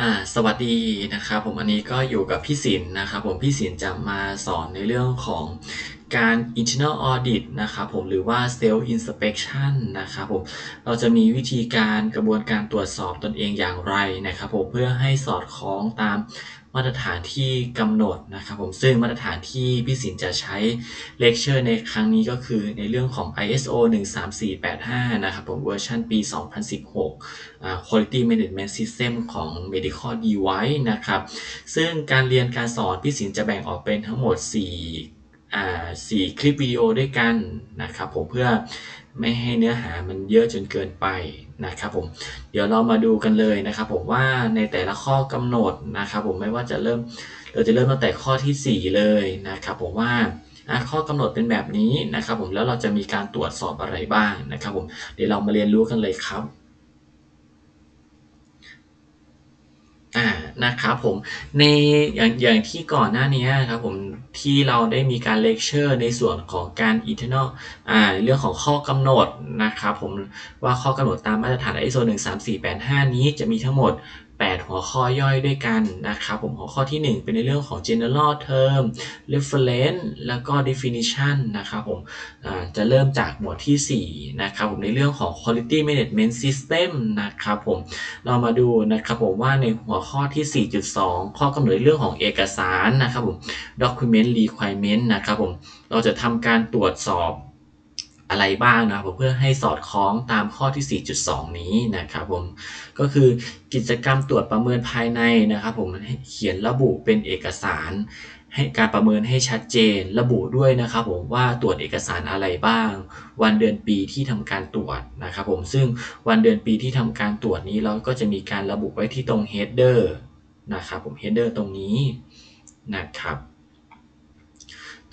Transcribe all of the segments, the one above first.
อ่าสวัสดีนะครับผมอันนี้ก็อยู่กับพี่ศิลป์นะครับผมพี่ศิลป์จะมาสอนในเรื่องของการ internal audit นะครับผมหรือว่า self inspection นะครับผมเราจะมีวิธีการกระบวนการตรวจสอบตนเองอย่างไรนะครับผมเพื่อให้สอดคล้องตาม มาตรฐานที่กำหนดนะครับผมซึ่งมาตรฐานที่พี่ศิลป์จะใช้เลคเชอร์ในครั้งนี้ก็คือในเรื่องของ ISO 13485 นะครับผมเวอร์ชันปี 2016 Quality Management System ของ Medical Device นะครับ ซึ่งการเรียนการสอนพี่ศิลป์จะแบ่งออกเป็นทั้งหมด4อ่า4คลิปวิดีโอด้วยกันนะครับผมเพื่อ ไม่ให้เนื้อหามันเยอะจนเกินไปนะครับผมเดี๋ยวเรามาดูกันเลยนะครับผมว่าในแต่ละข้อกำหนดนะครับผมไม่ว่าจะเริ่มเราจะเริ่มตั้งแต่ข้อที่ 4 เลยนะครับผมว่าข้อกำหนดเป็นแบบนี้นะครับผมแล้วเราจะมีการตรวจสอบอะไรบ้างนะครับผมเดี๋ยวเรามาเรียนรู้กันเลยครับอ่า นะครับผมในอย่างอย่างที่ก่อนหน้านี้ครับผมที่เราได้มีการเลคเชอร์ในส่วนของการ internal อ่าเรื่องของข้อกำหนดนะครับผมว่าข้อกำหนดตามมาตรฐาน ISO 13485 นี้จะมีทั้งหมด 8 หัวข้อย่อยด้วยกันนะครับผมหัวข้อที่ 1 เป็นในเรื่องของ general term reference แล้วก็ definition นะครับผมจะเริ่มจากหมวดที่ 4 นะครับผมในเรื่องของ quality management system นะครับผมเรามาดูนะครับผมว่าในหัวข้อที่ 4.2 ข้อกำหนดเรื่องของเอกสารนะครับผม document requirement นะครับผมเราจะทำการตรวจสอบ อะไรบ้างนะครับเพื่อให้สอดคล้องตามข้อที่ 4.2 นี้นะครับผมก็คือกิจกรรมตรวจประเมินภายในนะครับผมเขียนระบุเป็นเอกสารให้การประเมินให้ชัดเจนระบุด้วยนะครับผมว่าตรวจเอกสารอะไรบ้าง วันเดือนปีที่ทำการตรวจนะครับผมซึ่งวันเดือนปีที่ทำการตรวจนี้เราก็จะมีการระบุไว้ที่ตรง header นะครับผม header ตรงนี้นะครับ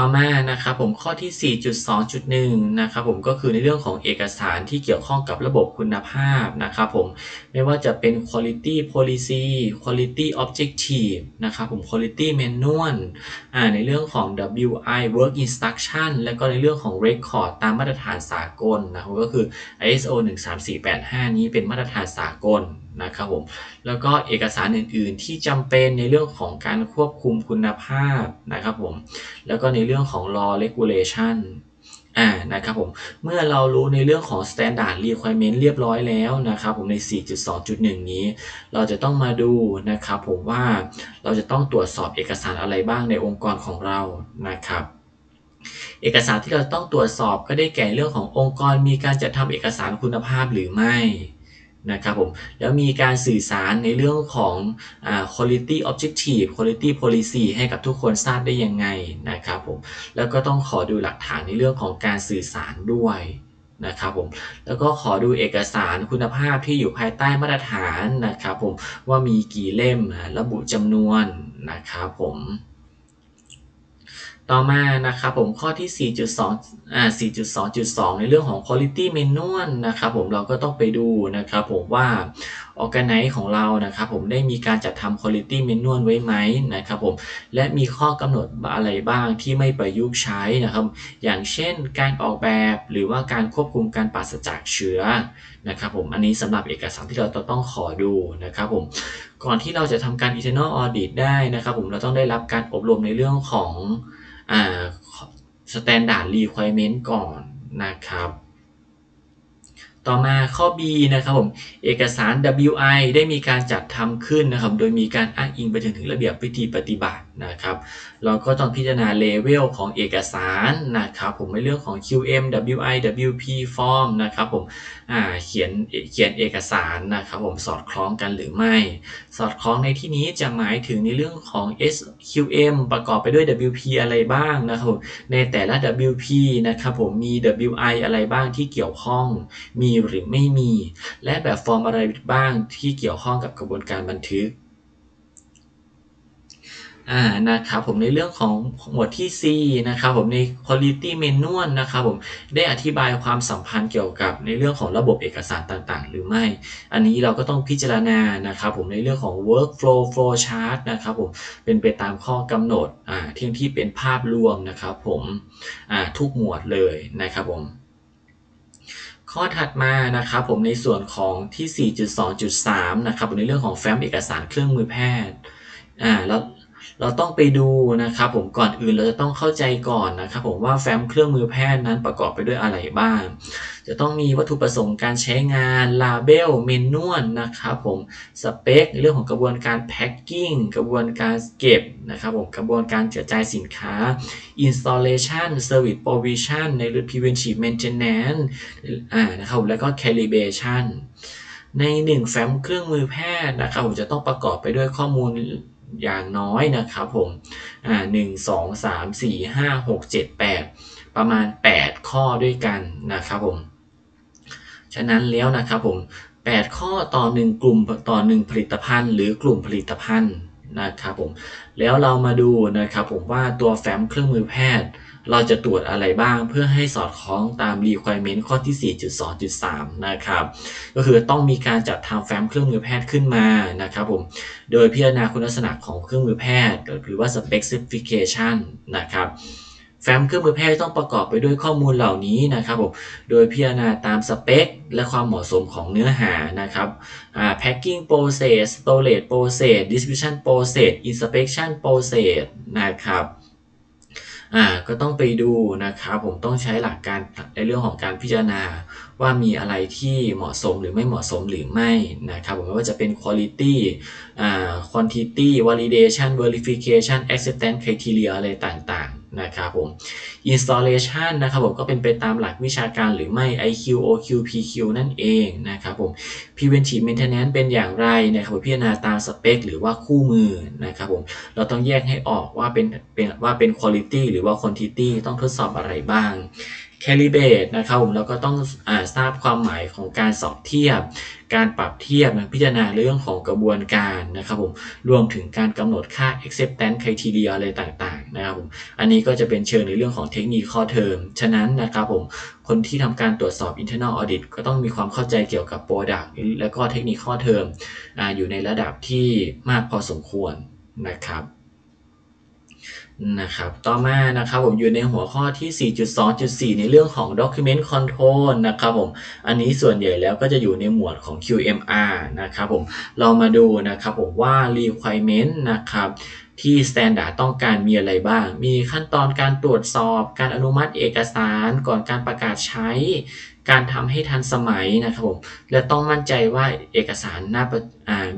ต่อมานะครับผมข้อที่ 4.2.1 นะครับผมก็คือในเรื่องของเอกสารที่เกี่ยวข้องกับระบบคุณภาพนะครับผมไม่ว่าจะเป็น quality policy quality objective นะครับผม quality manual อ่าในเรื่องของ WI work instruction แล้วก็ในเรื่องของ record ตามมาตรฐานสากลนะครับก็คือ ISO 13485 นี้เป็นมาตรฐานสากล นะครับผมแล้วก็เอกสารอื่น ๆ ที่จำเป็นในเรื่องของการควบคุมคุณภาพนะครับผมแล้วก็ในเรื่องของ law regulation อ่านะครับผมเมื่อเรารู้ในเรื่องของ standard requirement เรียบร้อยแล้วนะครับผมใน 4.2.1 นี้ เราจะต้องมาดูนะครับผมว่าเราจะต้องตรวจสอบเอกสารอะไรบ้างในองค์กรของเรานะครับเอกสารที่เราต้องตรวจสอบก็ได้แก่เรื่องขององค์กรมีการจัดทำเอกสารคุณภาพหรือไม่ นะครับผมแล้วมีการสื่อสารในเรื่องของอ quality objective quality policy ให้กับทุกคนทราบได้ยังไงนะครับผมแล้วก็ต้องขอดูหลักฐานในเรื่องของการสื่อสารด้วยนะครับผมแล้วก็ขอดูเอกสารคุณภาพที่อยู่ภายใต้มาตรฐานนะครับผมว่ามีกี่เล่มระบุจำนวนนะครับผม ต่อมานะครับผมข้อที่ 4.2อ่า4.2.2 ในเรื่องของ quality manual นะครับผมเราก็ต้องไปดูนะครับผมว่า organize ของเรานะครับผมได้มีการจัดทำ quality manual ไว้ไหมนะครับผมและมีข้อกำหนดอะไรบ้างที่ไม่ประยุกต์ใช้นะครับ อย่างเช่นการออกแบบหรือว่าการควบคุมการปราศจากเชื้อนะครับผมอันนี้สำหรับเอกสารที่เราต้องขอดูนะครับผมก่อนที่เราจะทำการ internal audit ได้นะครับผมเราต้องได้รับการอบรมในเรื่องของ อ่า standard requirement ก่อนนะครับ ต่อมาข้อ B นะครับผมเอกสาร WI ได้มีการจัดทำขึ้นนะครับ โดยมีการอ้างอิงไปถึงถึงระเบียบวิธีปฏิบัตินะครับ เราก็ต้องพิจารณาเลเวลของเอกสารนะครับผมในเรื่องของ QM WI WP form นะครับผมเขียนเขียนเอกสารนะครับผมสอดคล้องกันหรือไม่ สอดคล้องในที่นี้จะหมายถึงในเรื่องของ SQM ประกอบไปด้วย WP อะไรบ้างนะครับในแต่ละ WP นะครับผมมี WI อะไรบ้างที่เกี่ยวข้องมีหรือไม่มี และแบบฟอร์มอะไรบ้างที่เกี่ยวข้องกับกระบวนการบันทึกอ่านะครับผมในเรื่องของหมวดที่ C นะครับผมใน quality manual นะครับผมได้อธิบายความสัมพันธ์เกี่ยวกับในเรื่องของระบบเอกสารต่างๆ หรือไม่ อันนี้เราก็ต้องพิจารณานะครับผมในเรื่องของ workflow flow chart นะครับผมเป็นไปตามข้อกำหนดอ่าที่ที่เป็นภาพรวมนะครับผมอ่าทุกหมวดเลยนะครับผม ข้อถัดมานะครับผมในส่วนของที่ 4.2.3 นะครับในเรื่องของแฟ้มเอกสารเครื่องมือแพทย์อ่าแล้ว เราต้องไปดูนะครับผมก่อนอื่นเราจะต้องเข้าใจก่อนนะครับผมว่าแฟ้มเครื่องมือแพทย์นั้นประกอบไปด้วยอะไรบ้าง จะต้องมีวัตถุประสงค์การใช้งานลาเบลเมนวลนะครับผมสเปคในเรื่องของกระบวนการแพ็คกิ้งกระบวนการเก็บนะครับผมกระบวนการกระจายสินค้า installation service provision ในเรื่อ preventive maintenance อ่านะครับแล้วก็ calibration ในหนึ่งแฟ้มเครื่องมือแพทย์นะครับผมจะต้องประกอบไปด้วยข้อมูล อย่างน้อยนะครับผมอ่าหนึ่งสองสามสี่ห้าหกเจ็ดแปดประมาณ 8 ข้อด้วยกันนะครับผม ฉะนั้นแล้วนะครับผม 8 ข้อต่อ 1 กลุ่มต่อ 1 ผลิตภัณฑ์ หรือกลุ่มผลิตภัณฑ์ นะครับผมแล้วเรามาดูนะครับผมว่าตัวแฟ้มเครื่องมือแพทย์ เราจะตรวจอะไรบ้างเพื่อให้สอดคล้องตาม requirement ข้อที่ 4.2.3 นะครับ ก็คือต้องมีการจัดทำแฟ้มเครื่องมือแพทย์ขึ้นมานะครับผมโดยพิจารณาคุณลักษณะของเครื่องมือแพทย์ หรือว่า specification นะครับ ฟ้มเครื่องมือแพทย์ต้องประกอบไปด้วยข้อมูลเหล่านี้นะครับผมโดยพิจารณาตามสเปค และความเหมาะสมของเนื้อหานะครับ packing process storage process distribution process inspection process นะครับอ่าก็ต้องไปดูนะครับผมต้องใช้หลักการในเรื่องของการพิจารณาว่ามีอะไรที่เหมาะสมหรือไม่เหมาะสมหรือไม่นะครับผมไม่ว่าจะเป็น quality อ่า quantity validation verification acceptance criteria อะไรต่างๆ นะครับผม installation นะครับผมก็เป็นไปตามหลักวิชาการหรือไม่ IQ OQ PQ นั่นเองนะครับผม preventive maintenance เป็นอย่างไรนะครับผมพิจารณาตามสเปคหรือว่าคู่มือนะครับผมเราต้องแยกให้ออกว่าเป็นเป็นว่าเป็น quality หรือว่า quantity ต้องทดสอบอะไรบ้าง calibrate นะครับผมเราก็ต้องอาทราบความหมายของการสอบเทียบ การปรับเทียบนะพิจารณาเรื่องของกระบวนการนะครับผมรวมถึงการกำหนดค่า acceptance criteria อะไรต่างๆนะครับผมอันนี้ก็จะเป็นเชิงในเรื่องของเทคนิคข้อเทอมฉะนั้นนะครับผมคนที่ทำการตรวจสอบ internal audit ก็ต้องมีความเข้าใจเกี่ยวกับ product และก็เทคนิคข้อเทอมออยู่ในระดับที่มากพอสมควรนะครับ นะครับต่อมานะครับผมอยู่ในหัวข้อที่ 4.2.4 ในเรื่องของ document control นะครับผมอันนี้ส่วนใหญ่แล้วก็จะอยู่ในหมวดของ QMR นะครับผมเรามาดูนะครับผมว่า requirement นะครับที่ standard ต้องการมีอะไรบ้าง มีขั้นตอนการตรวจสอบ การอนุมัติเอกสารก่อนการประกาศใช้ การทำให้ทันสมัยนะครับผม และต้องมั่นใจว่าเอกสารน่า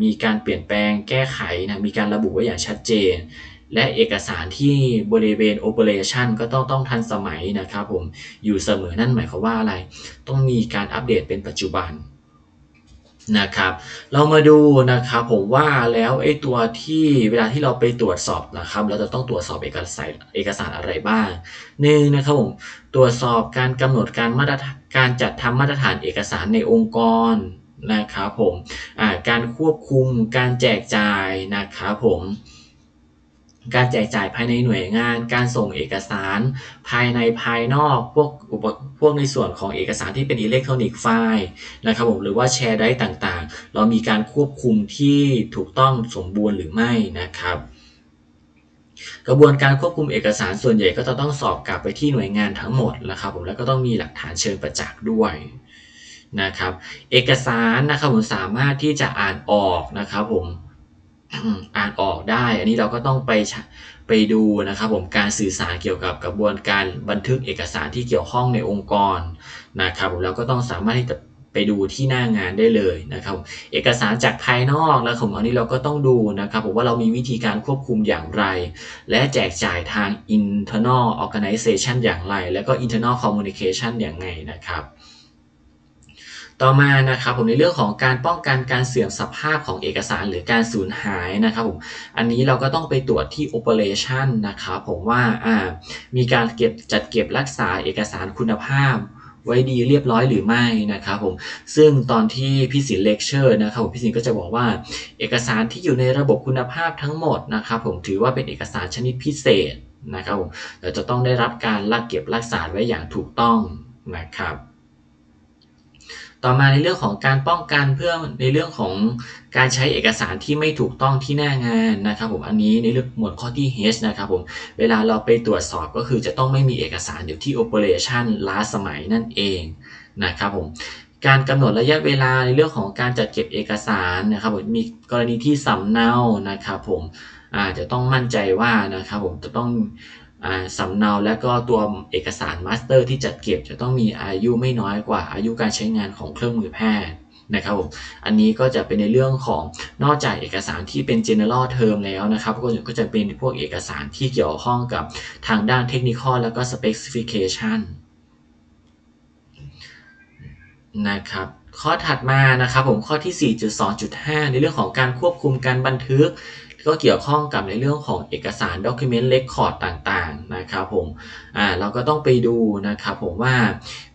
มีการเปลี่ยนแปลงแก้ไขนะ มีการระบุไว้อย่างชัดเจน และเอกสารที่บริเวณ operation ก็ต้องต้องทันสมัยนะครับผมอยู่เสมอนั่นหมายความว่าอะไร ต้องมีการอัปเดตเป็นปัจจุบันนะครับเรามาดูนะครับผมว่าแล้วไอ้ตัวที่เวลาที่เราไปตรวจสอบนะครับ เราจะต้องตรวจสอบเอกสารเอกสารอะไรบ้างหนึ่งนะครับผมตรวจสอบการกำหนดการมาตรการจัดทำมาตรฐานเอกสารในองค์กรนะครับผมการควบคุมการแจกจ่ายนะครับผม การแจกจ่ายภายในหน่วยงาน การส่งเอกสาร ภายในภายนอกพวกอุปพวกในส่วนของเอกสารที่เป็นอิเล็กทรอนิกส์ไฟล์นะครับผมหรือว่าแชร์ได้ต่างๆ เรามีการควบคุมที่ถูกต้องสมบูรณ์หรือไม่นะครับกระบวนการควบคุมเอกสารส่วนใหญ่ก็จะต้องสอบกลับไปที่หน่วยงานทั้งหมดนะครับผมแล้วก็ต้องมีหลักฐานเชิงประจักษ์ด้วยนะครับ เอกสารนะครับผมสามารถที่จะอ่านออกนะครับผม อ่านออกได้ อันนี้เราก็ต้องไปไปดูนะครับผมการสื่อสารเกี่ยวกับกระบวนการบันทึกเอกสารที่เกี่ยวข้องในองค์กรนะครับผมเราก็ต้องสามารถที่จะไปดูที่หน้างานได้เลยนะครับ เอกสารจากภายนอกแล้วผมอันนี้เราก็ต้องดูนะครับผมว่าเรามีวิธีการควบคุมอย่างไร และแจกจ่ายทาง internal organization อย่างไร แล้วก็ internal communication อย่างไงนะครับ ต่อมานะครับผมในเรื่องของการป้องกันการเสื่อมสภาพของเอกสารหรือการสูญหายนะครับผมอันนี้เราก็ต้องไปตรวจที่ operation นะครับผมว่าอ่ามีการเก็บจัดเก็บรักษาเอกสารคุณภาพไว้ดีเรียบร้อยหรือไม่นะครับผมซึ่งตอนที่พี่ศิลเลคเชอร์นะครับผมพี่ศิลก็จะบอกว่า เอกสารที่อยู่ในระบบคุณภาพทั้งหมดนะครับผมถือว่าเป็นเอกสารชนิดพิเศษนะครับผมเราจะต้องได้รับการรักเก็บรักษาไว้อย่างถูกต้องนะครับ ต่อมาในเรื่องของการป้องกันเพื่อในเรื่องของการใช้เอกสารที่ไม่ถูกต้องที่หน้างานนะครับผมอันนี้ในเรื่องหมวดข้อที่ H นะครับผมเวลาเราไปตรวจสอบก็คือจะต้องไม่มีเอกสารอยู่ที่ operation ล้าสมัยนั่นเองนะครับผมการกำหนดระยะเวลาในเรื่องของการจัดเก็บเอกสารนะครับผมมีกรณีที่สำเนานะครับผมอาจจะต้องมั่นใจว่านะครับผมจะต้อง สำเนาและก็ตัวเอกสารมาสเตอร์ที่จัดเก็บจะต้องมีอายุไม่น้อยกว่าอายุการใช้งานของเครื่องมือแพทย์นะครับผมอันนี้ก็จะเป็นในเรื่องของนอกจากเอกสารที่เป็น general term แล้วนะครับ ก็ก็จะเป็นพวกเอกสารที่เกี่ยวข้องกับทางด้านเทคนิคแล้วก็ specification นะครับข้อถัดมานะครับผมข้อที่ 4.2.5 ในเรื่องของการควบคุมการบันทึก ก็เกี่ยวข้องกับในเรื่องของเอกสาร document record ต่างๆนะครับผมอ่าเราก็ต้องไปดูนะครับผมว่า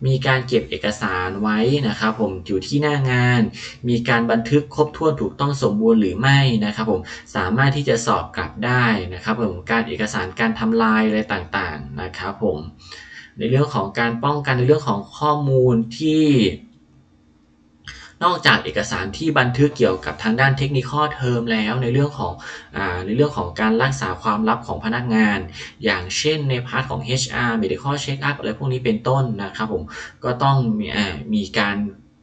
มีการเก็บเอกสารไว้นะครับผมอยู่ที่หน้างาน มีการบันทึกครบถ้วนถูกต้องสมบูรณ์หรือไม่นะครับผมสามารถที่จะสอบกลับได้นะครับผมการเอกสารการทำลายอะไรต่างๆนะครับผมในเรื่องของการป้องกันในเรื่องของข้อมูลที่ นอกจากเอกสารที่บันทึกเกี่ยวกับทางด้านเทคนิคเทอมแล้วในเรื่องของอในเรื่องของการรักษาความลับของพนักงาน อย่างเช่นในพาร์ทของ HR medical check up อะไรพวกนี้เป็นต้นนะครับผมก็ต้องมีมีการ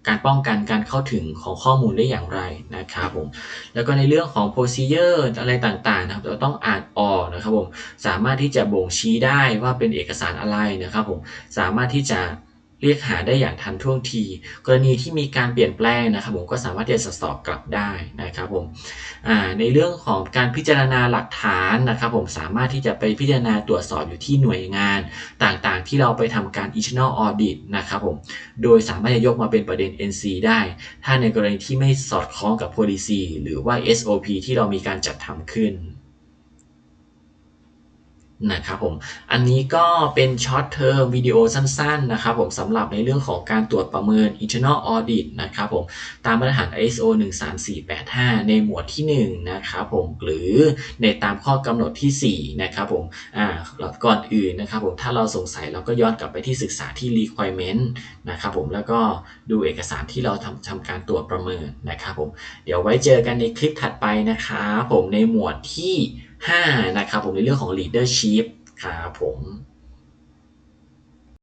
การป้องกันการเข้าถึงของข้อมูลได้อย่างไรนะครับผม แล้วก็ในเรื่องของ procedure อะไรต่างๆนะครับเราต้องอ่านออกนะครับผม สามารถที่จะบ่งชี้ได้ว่าเป็นเอกสารอะไรนะครับผม สามารถที่จะ เรียกหาได้อย่างทันท่วงที กรณีที่มีการเปลี่ยนแปลงนะครับผมก็สามารถที่จะสอบกลับได้นะครับผมในเรื่องของการพิจารณาหลักฐานนะครับผมสามารถที่จะไปพิจารณาตรวจสอบอยู่ที่หน่วยงานต่างๆ ที่เราไปทำการ internal audit นะครับผมโดยสามารถจะยกมาเป็นประเด็น NC ได้ ถ้าในกรณีที่ไม่สอดคล้องกับ policy หรือว่า SOP ที่เรามีการจัดทำขึ้น นะครับผม อันนี้ก็เป็นช็อตเทอมวิดีโอสั้นๆนะครับผมสำหรับในเรื่องของการตรวจประเมิน internal audit นะครับผม ตามมาตรฐาน ISO 13485 ในหมวดที่ 1 นะครับผม หรือในตามข้อกำหนดที่ 4 นะครับผม อ่าก่อนอื่นนะครับผม ถ้าเราสงสัยเราก็ย้อนกลับไปที่ศึกษาที่ requirement นะครับผม แล้วก็ดูเอกสารที่เราทำทำการตรวจประเมินนะครับผม เดี๋ยวไว้เจอกันในคลิปถัดไปนะครับผมในหมวดที่ 5 นะครับผมในเรื่องของ leadership ครับผม